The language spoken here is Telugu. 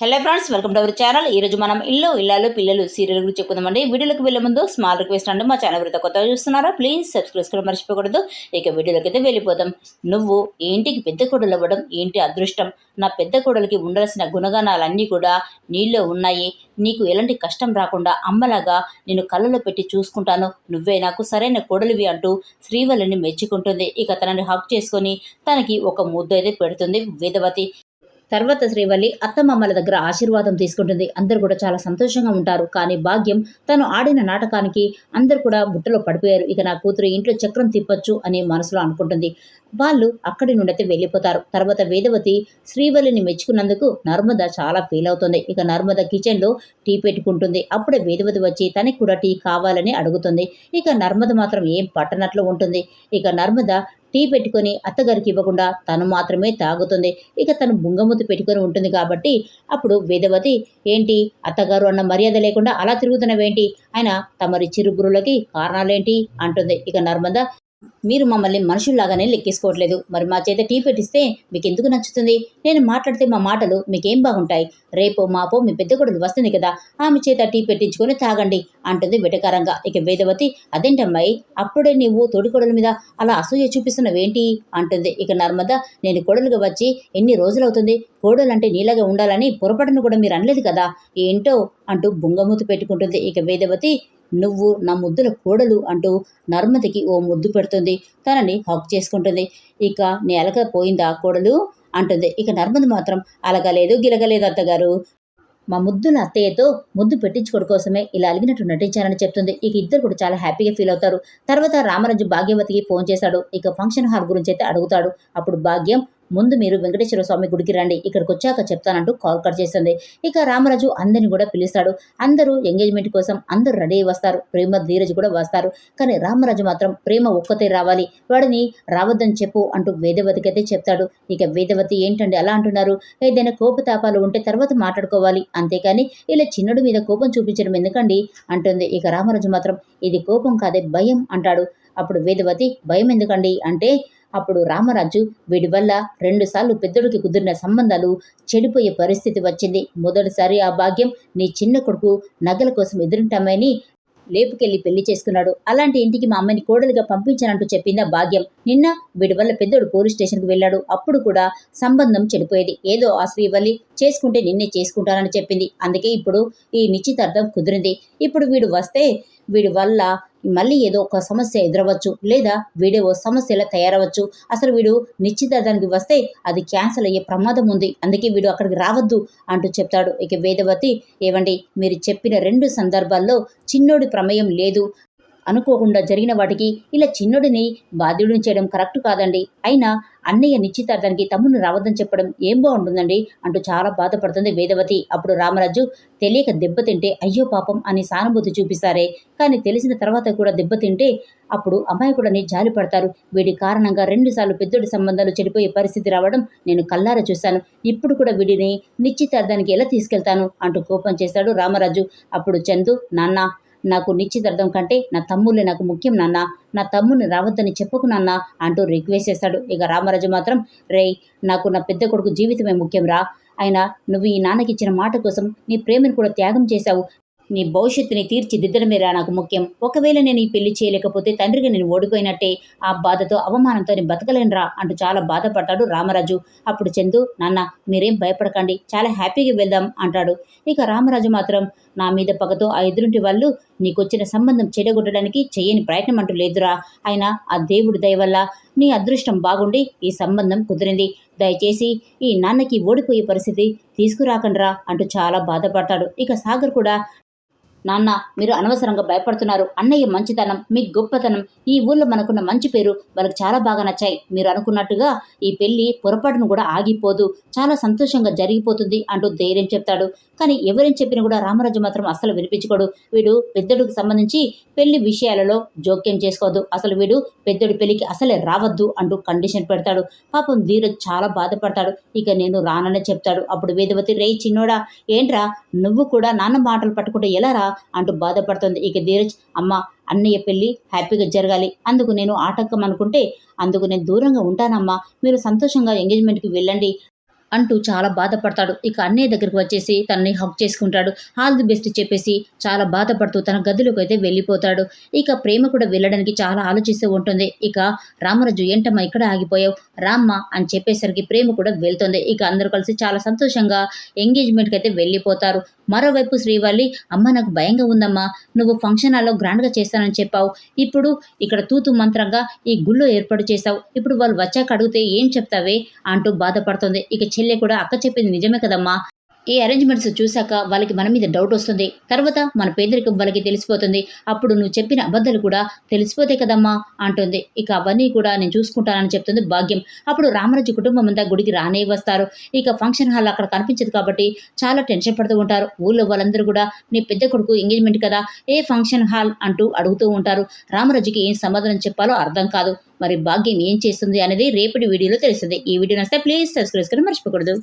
Hello friends welcome to our channel ఈ రోజు మనం ఇల్లు ఇల్లాలు పిల్లలు సీరియల్ గురించి చెప్పుకుందామండి. వీడియోలకు వెళ్ళే ముందు స్మాల్ రిక్వెస్ట్ అండి. మా ఛానల్ ఎవరైతే కొత్తగా చూస్తున్నారా? ప్లీజ్ సబ్స్క్రైబ్ చేసుకోవడం మర్చిపోకూడదు. ఇక వీడియోలోకి అయితే వెళ్ళిపోదాం. నువ్వు ఏంటికి ఇంటికి పెద్ద కోడలు అవ్వడం ఏంటి అదృష్టం. నా పెద్ద కోడలికి ఉండాల్సిన గుణగణాలన్నీ కూడా నీలో ఉన్నాయి. నీకు ఎలాంటి కష్టం రాకుండా అమ్మలాగా నేను కళ్ళలో పెట్టి చూసుకుంటాను. నువ్వే నాకు సరైన కోడలివి అంటూ శ్రీవల్లిని మెచ్చుకుంటుంది. ఇక తనని హక్ చేసుకొని తనకి ఒక ముద్ద అయితే పెడుతుంది వేదవతి. తర్వాత శ్రీవల్లి అత్తమామల దగ్గర ఆశీర్వాదం తీసుకుంటుంది. అందరు కూడా చాలా సంతోషంగా ఉంటారు. కానీ భాగ్యం తను ఆడిన నాటకానికి అందరు కూడా బుట్టలో పడిపోయారు. ఇక నా కూతురు ఇంట్లో చక్రం తిప్పొచ్చు అని మనసులో అనుకుంటుంది. వాళ్ళు అక్కడి నుండి అయితే వెళ్ళిపోతారు. తర్వాత వేదవతి శ్రీవల్లిని మెచ్చుకున్నందుకు నర్మద చాలా ఫీల్ అవుతుంది. ఇక నర్మద కిచెన్లో టీ పెట్టుకుంటుంది. అప్పుడే వేదవతి వచ్చి తనకి కూడా టీ కావాలని అడుగుతుంది. ఇక నర్మద మాత్రం ఏం పట్టనట్లు ఉంటుంది. ఇక నర్మద టీ పెట్టుకొని అత్తగారికి ఇవ్వకుండా తను మాత్రమే తాగుతుంది. ఇక తను బుంగమూతి పెట్టుకొని ఉంటుంది కాబట్టి అప్పుడు వేదవతి ఏంటి? అత్తగారు అన్న మర్యాద లేకుండా అలా తిరుగుతున్నవేంటి ఆయన తమరి చిరుగురులకి కారణాలేంటి? అంటుంది. ఇక నర్మద మీరు మమ్మల్ని మనుషుల్లాగానే లెక్కేసుకోవట్లేదు. మరి మా చేత టీ పెట్టిస్తే మీకు ఎందుకు నచ్చుతుంది? నేను మాట్లాడితే మా మాటలు మీకేం బాగుంటాయి? రేపో మాపో మీ పెద్ద కొడుకు వస్తుంది కదా ఆమె చేత టీ పెట్టించుకొని తాగండి అంటుంది వెటకారంగా. ఇక వేదవతి అదేంటమ్మాయి? అప్పుడే నీవు తోడికొడల మీద అలా అసూయ చూపిస్తున్నవేంటి? అంటుంది. ఇక నర్మద నేను కొడలుగా వచ్చి ఎన్ని రోజులవుతుంది? కోడలంటే నీలాగా ఉండాలని పొరపాటును కూడా మీరు అనలేదు కదా? ఏంటో? అంటూ బుంగమూతి పెట్టుకుంటుంది. ఇక వేదవతి నువ్వు నా ముద్దుల కోడలు అంటూ నర్మదికి ఓ ముద్దు పెడుతుంది. తనని హక్ చేసుకుంటుంది. ఇక నీ అలక పోయిందా కోడలు? అంటుంది. ఇక నర్మద మాత్రం అలగలేదు గిలగలేదు అత్తగారు. మా ముద్దుల అత్తయ్యతో ముద్దు పెట్టించుకోవడం కోసమే ఇలా అలిగినట్టు నటించానని చెప్తుంది. ఇక ఇద్దరు కూడా చాలా హ్యాపీగా ఫీల్ అవుతారు. తర్వాత రామరాజు భాగ్యవతికి ఫోన్ చేశాడు. ఇక ఫంక్షన్ హాల్ గురించి అయితే అడుగుతాడు. అప్పుడు భాగ్యం ముందు మీరు వెంకటేశ్వర స్వామి గుడికి రండి ఇక్కడికి వచ్చాక చెప్తానంటూ కాల్ కట్ చేస్తుంది ఇక రామరాజు అందరిని కూడా పిలుస్తాడు. అందరూ ఎంగేజ్మెంట్ కోసం అందరూ రెడీ వస్తారు. ప్రేమ ధీరజ్ కూడా వస్తారు. కానీ రామరాజు మాత్రం ప్రేమ ఒక్కతే రావాలి. వాడిని రావద్దని చెప్పు అంటూ వేదవతికి అయితే చెప్తాడు. ఇక వేదవతి ఏంటండి అలా అంటున్నారు? ఏదైనా కోపతాపాలు ఉంటే తర్వాత మాట్లాడుకోవాలి. అంతేకాని ఇలా చిన్నడు మీద కోపం చూపించడం ఎందుకండి? అంటుంది. ఇక రామరాజు మాత్రం ఇది కోపం కాదే భయం అంటాడు. అప్పుడు వేదవతి భయం ఎందుకండి? అంటే అప్పుడు రామరాజు వీడి వల్ల రెండుసార్లు పెద్దడికి కుదిరిన సంబంధాలు చెడిపోయే పరిస్థితి వచ్చింది. మొదటిసారి ఆ భాగ్యం నీ చిన్న కొడుకు నగల కోసం ఎదురుంటామని లేపుకెళ్ళి పెళ్ళి చేసుకున్నాడు. అలాంటి ఇంటికి మా అమ్మని కోడలిగా పంపించానంటూ చెప్పింది ఆ భాగ్యం. నిన్న వీడి వల్ల పెద్దోడు పోలీస్ స్టేషన్కి వెళ్ళాడు. అప్పుడు కూడా సంబంధం చెడిపోయేది. ఏదో ఆ శ్రీవల్లి చేసుకుంటే నిన్నే చేసుకుంటానని చెప్పింది. అందుకే ఇప్పుడు ఈ నిశ్చితార్థం కుదిరింది. ఇప్పుడు వీడు వస్తే వీడి వల్ల మళ్ళీ ఏదో ఒక సమస్య ఎదురవచ్చు లేదా వీడే ఓ సమస్యలా తయారవచ్చు. అసలు వీడు నిశ్చితార్థానికి వస్తే అది క్యాన్సిల్ అయ్యే ప్రమాదం ఉంది. అందుకే వీడు అక్కడికి రావద్దు అంటూ చెప్తాడు. ఇక వేదవతి ఏవండి మీరు చెప్పిన రెండు సందర్భాల్లో చిన్నోడి ప్రమేయం లేదు. అనుకోకుండా జరిగిన వాటికి ఇలా చిన్నోడిని బాధ్యుడిని చేయడం కరెక్ట్ కాదండి. అయినా అన్నయ్య నిశ్చితార్థానికి తమ్ముని రావద్దని చెప్పడం ఏం బాగుంటుందండి? అంటూ చాలా బాధపడుతుంది వేదవతి. అప్పుడు రామరాజు తెలియక దెబ్బతింటే అయ్యో పాపం అని సానుభూతి చూపిస్తారే. కానీ తెలిసిన తర్వాత కూడా దెబ్బతింటే అప్పుడు అమాయకుడని జాలి పడతారు. వీడి కారణంగా రెండుసార్లు పెద్దోడి సంబంధాలు చెడిపోయే పరిస్థితి రావడం నేను కల్లారా చూశాను. ఇప్పుడు కూడా వీడిని నిశ్చితార్థానికి ఎలా తీసుకెళ్తాను? అంటూ కోపం చేశాడు రామరాజు. అప్పుడు చందు నాన్న నాకు నిశ్చితార్థం కంటే నా తమ్ముళ్ళే నాకు ముఖ్యం నాన్న. నా తమ్ముని రావద్దని చెప్పుకు నాన్న అంటూ రిక్వెస్ట్ చేస్తాడు. ఇక రామరాజు మాత్రం రేయ్ నాకు నా పెద్ద కొడుకు జీవితమే ముఖ్యం రా. అయినా నువ్వు ఈ నాన్నకి ఇచ్చిన మాట కోసం నీ ప్రేమను కూడా త్యాగం చేశావు. నీ భవిష్యత్తుని తీర్చిదిద్దడమేరా నాకు ముఖ్యం. ఒకవేళ నేను ఈ పెళ్ళి చేయలేకపోతే తండ్రిగా నేను ఓడిపోయినట్టే. ఆ బాధతో అవమానంతో నేను బతకలేనురా అంటూ చాలా బాధపడ్డాడు రామరాజు. అప్పుడు చందు నాన్న మీరేం భయపడకండి. చాలా హ్యాపీగా వెళ్దాం అంటాడు. ఇక రామరాజు మాత్రం నా మీద పగతో ఆ ఎదురుంటి వాళ్ళు నీకొచ్చిన సంబంధం చెడగొట్టడానికి చేయని ప్రయత్నం అంటూ లేదురా. ఆయన ఆ దేవుడి దయ వల్ల నీ అదృష్టం బాగుండి ఈ సంబంధం కుదిరింది. దయచేసి ఈ నాన్నకి ఓడిపోయే పరిస్థితి తీసుకురాకండ్రా అంటూ చాలా బాధపడతాడు. ఇక సాగర్ కూడా నాన్న మీరు అనవసరంగా భయపడుతున్నారు. అన్నయ్య మంచితనం మీ గొప్పతనం ఈ ఊళ్ళో మనకున్న మంచి పేరు వాళ్ళకి చాలా బాగా నచ్చాయి. మీరు అనుకున్నట్టుగా ఈ పెళ్ళి పొరపాటును కూడా ఆగిపోదు. చాలా సంతోషంగా జరిగిపోతుంది అంటూ ధైర్యం చెప్తాడు. కానీ ఎవరేం చెప్పినా కూడా రామరాజు మాత్రం అస్సలు వినిపించుకోడు. వీడు పెద్దడికి సంబంధించి పెళ్ళి విషయాలలో జోక్యం చేసుకోవద్దు. అసలు వీడు పెద్దడి పెళ్ళికి అసలే రావద్దు అంటూ కండిషన్ పెడతాడు. పాపం ధీరజ్ చాలా బాధపడతాడు. ఇక నేను రాననే చెప్తాడు. అప్పుడు వేదవతి రే చిన్నోడా ఏంట్రా? నువ్వు కూడా నాన్న మాటలు పట్టుకుంటే ఎలా రా? అంటూ బాధపడుతుంది. ఇక ధీరజ్ అమ్మ అన్నయ్య పెళ్ళి హ్యాపీగా జరగాలి. అందుకు నేను ఆటంకం అనుకుంటే అందుకు నేను దూరంగా ఉంటానమ్మా. మీరు సంతోషంగా ఎంగేజ్మెంట్కి వెళ్ళండి. అంటూ చాలా బాధపడతాడు. ఇక అన్నయ్య దగ్గరికి వచ్చేసి తనని హక్ చేసుకుంటాడు. ఆల్ ది బెస్ట్ చెప్పేసి చాలా బాధపడుతూ తన గదిలోకి అయితే వెళ్ళిపోతాడు. ఇక ప్రేమ కూడా వెళ్ళడానికి చాలా ఆలోచిస్తూ ఉంటుంది. ఇక రామరాజు ఏంటమ్మా ఇక్కడ ఆగిపోయావు? రామ్మ అని చెప్పేసరికి ప్రేమ కూడా వెళ్తుంది. ఇక అందరూ కలిసి చాలా సంతోషంగా ఎంగేజ్మెంట్కి అయితే వెళ్ళిపోతారు. మరోవైపు శ్రీవల్లి అమ్మ నాకు భయంగా ఉందమ్మా నువ్వు ఫంక్షన్ హాల్లో గ్రాండ్గా చేస్తానని చెప్పావు. ఇప్పుడు ఇక్కడ తూతు మంత్రంగా ఈ గుళ్ళో ఏర్పాటు చేశావు. ఇప్పుడు వాళ్ళు వచ్చాక అడిగితే ఏం చెప్తావే? అంటూ బాధపడుతుంది. ఇక చెల్లె కూడా అక్క చెప్పింది నిజమే కదమ్మా. ఈ అరేంజ్మెంట్స్ చూశాక వాళ్ళకి మన మీద డౌట్ వస్తుంది. తర్వాత మన పేదరికం వాళ్ళకి తెలిసిపోతుంది. అప్పుడు నువ్వు చెప్పిన అబద్ధాలు కూడా తెలిసిపోతే కదమ్మా అంటుంది. ఇక అవన్నీ కూడా నేను చూసుకుంటానని చెప్తుంది భాగ్యం. అప్పుడు రామరాజు కుటుంబం అంతా గుడికి రానే వస్తారు. ఇక ఫంక్షన్ హాల్ అక్కడ కనిపించదు కాబట్టి చాలా టెన్షన్ పడుతూ ఉంటారు. ఊళ్ళో వాళ్ళందరూ కూడా నీ పెద్ద కొడుకు ఎంగేజ్మెంట్ కదా? ఏ ఫంక్షన్ హాల్ అంటూ అడుగుతూ ఉంటారు. రామరాజుకి ఏం సమాధానం చెప్పాలో అర్థం కాదు. మరి భాగ్యం ఏం చేస్తుంది అనేది రేపటి వీడియోలో తెలుస్తుంది. ఈ వీడియో నస్తే ప్లీజ్ సబ్స్క్రైబ్ చేసుకుని మర్చిపోకూడదు.